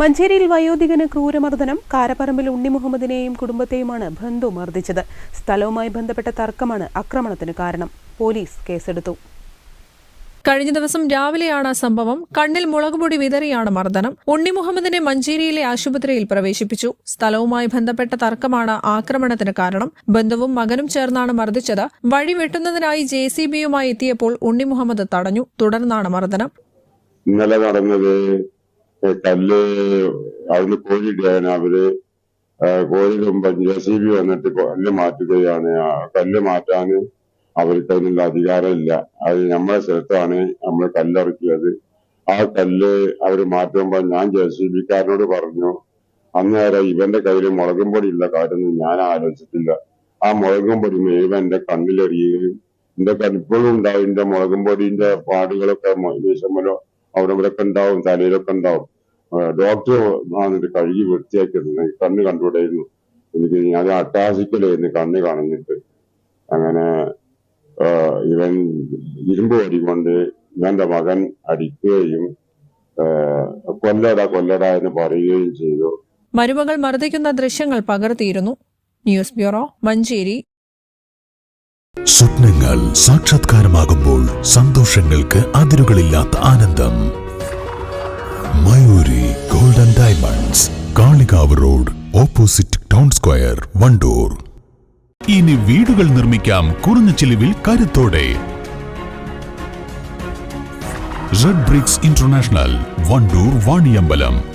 മഞ്ചേരിയിൽ വയോധികന് ക്രൂരമർദ്ദനം കാരപ്പറമ്പിൽ ഉണ്ണി മുഹമ്മദിനെയും കുടുംബത്തെയുമാണ് ബന്ധു മർദ്ദിച്ചത്. സ്ഥലവുമായി ബന്ധപ്പെട്ട തർക്കമാണ് ആക്രമണത്തിന് കാരണം. പോലീസ് കേസെടുത്തു. കഴിഞ്ഞ ദിവസം രാവിലെയാണ് സംഭവം. കണ്ണിൽ മുളകുപൊടി വിതറിയാണ് മർദ്ദനം. ഉണ്ണി മുഹമ്മദിനെ മഞ്ചേരിയിലെ ആശുപത്രിയിൽ പ്രവേശിപ്പിച്ചു. സ്ഥലവുമായി ബന്ധപ്പെട്ട തർക്കമാണ് ആക്രമണത്തിന് കാരണം. ബന്ധുവും മകനും ചേർന്നാണ് മർദ്ദിച്ചത്. വഴി വെട്ടുന്നതിനായി ജെ സി ബിയുമായി എത്തിയപ്പോൾ ഉണ്ണി മുഹമ്മദ് തടഞ്ഞു. തുടർന്നാണ് മർദ്ദനം. ഇന്നലെ നടന്നത് കല്ല് അവിടുന്ന് കോരിയിടുകയാണ് അവർ കോഴി ജെ സി ബി വന്നിട്ട് കല്ല് മാറ്റുകയാണ് കല്ല് മാറ്റാന് അവർക്ക് അതിനുള്ള അധികാരമില്ല. അത് നമ്മളെ സ്ഥലത്താണ് നമ്മൾ കല്ലിറക്കിയത്. ആ കല്ല് അവർ മാറ്റുമ്പോ ഞാൻ ജെ സി ബിക്കാരനോട് പറഞ്ഞു അന്നേരം ഇവന്റെ കയ്യിൽ മുളകും പൊടി ഉള്ള കാര്യമൊന്നും ഞാൻ ആലോചിച്ചിട്ടില്ല. ആ മുളകും പൊടി മുഴുവൻ എന്റെ കണ്ണിലെറിയുകയും എന്റെ കണിപ്പോഴും ഉണ്ടാവും എന്റെ മുളകും പൊടിന്റെ പാടുകളൊക്കെ വീശമ്മലോ അവിടെ ഇവിടെ ഒക്കെ ഉണ്ടാവും തലയിലൊക്കെ ഉണ്ടാവും. ഡോക്ടർ വന്നിട്ട് കഴുകി വൃത്തിയാക്കിയിരുന്നു കണ്ണ് കണ്ടുകൂടായിരുന്നു. എനിക്ക് ഞാൻ അട്ടാസിക്കലായിരുന്നു കണ്ണ് കാണുന്നിട്ട്. അങ്ങനെ ഇവൻ ഇരുമ്പ് വടി കൊണ്ട് ഇവന്റെ മകൻ അടിക്കുകയും കൊല്ലട കൊല്ലടാ കൊല്ലടാ എന്ന് പറയുകയും ചെയ്തു. മരുമകൾ മർദ്ദിക്കുന്ന ദൃശ്യങ്ങൾ പകർത്തിയിരുന്നു. News bureau Manjeri. സ്വപ്നങ്ങൾ സാക്ഷാത്കാരമാകുമ്പോൾ സന്തോഷങ്ങൾക്ക് അതിരുകളില്ലാത്ത ആനന്ദം. Mayuri golden diamonds Kalikavu road opposite town square Wandoor. ഇനി വീടുകൾ നിർമ്മിക്കാം കുറഞ്ഞ ചിലവിൽ കരുത്തോടെ. Red bricks international Wandoor Vaniyambalam.